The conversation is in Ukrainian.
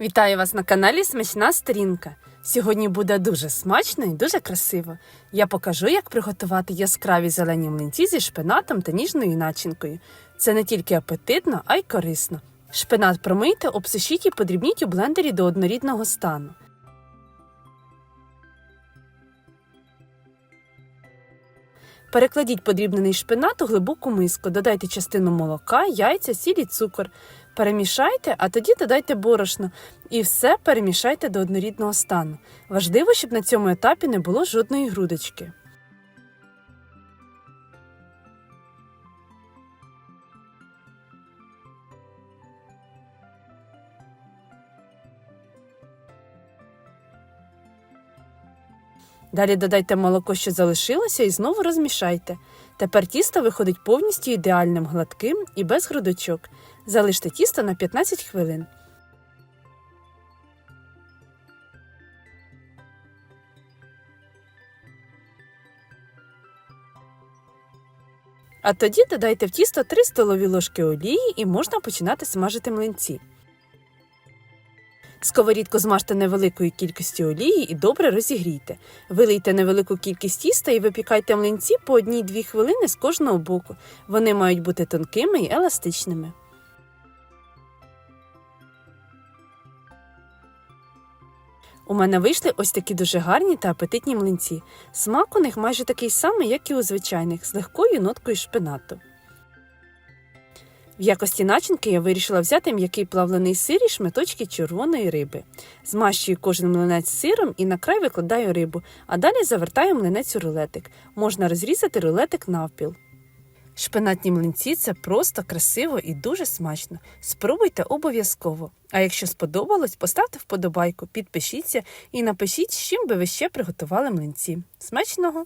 Вітаю вас на каналі Смачна Сторінка. Сьогодні буде дуже смачно і дуже красиво. Я покажу, як приготувати яскраві зелені млинці зі шпинатом та ніжною начинкою. Це не тільки апетитно, а й корисно. Шпинат промийте, обсушіть і подрібніть у блендері до однорідного стану. Перекладіть подрібнений шпинат у глибоку миску, додайте частину молока, яйця, сіль і цукор. Перемішайте, а тоді додайте борошно і все перемішайте до однорідного стану. Важливо, щоб на цьому етапі не було жодної грудочки. Далі додайте молоко, що залишилося, і знову розмішайте. Тепер тісто виходить повністю ідеальним гладким і без грудочок. Залиште тісто на 15 хвилин. А тоді додайте в тісто 3 столові ложки олії і можна починати смажити млинці. Сковорідку змажте невеликою кількістю олії і добре розігрійте. Вилийте невелику кількість тіста і випікайте млинці по 1-2 хвилини з кожного боку. Вони мають бути тонкими і еластичними. У мене вийшли ось такі дуже гарні та апетитні млинці. Смак у них майже такий самий, як і у звичайних, з легкою ноткою шпинату. В якості начинки я вирішила взяти м'який плавлений сир і шматочки червоної риби. Змащую кожен млинець сиром і на край викладаю рибу, а далі завертаю млинець у рулетик. Можна розрізати рулетик навпіл. Шпинатні млинці це просто красиво і дуже смачно. Спробуйте обов'язково. А якщо сподобалось, поставте вподобайку, підпишіться і напишіть, з чим би ви ще приготували млинці. Смачного!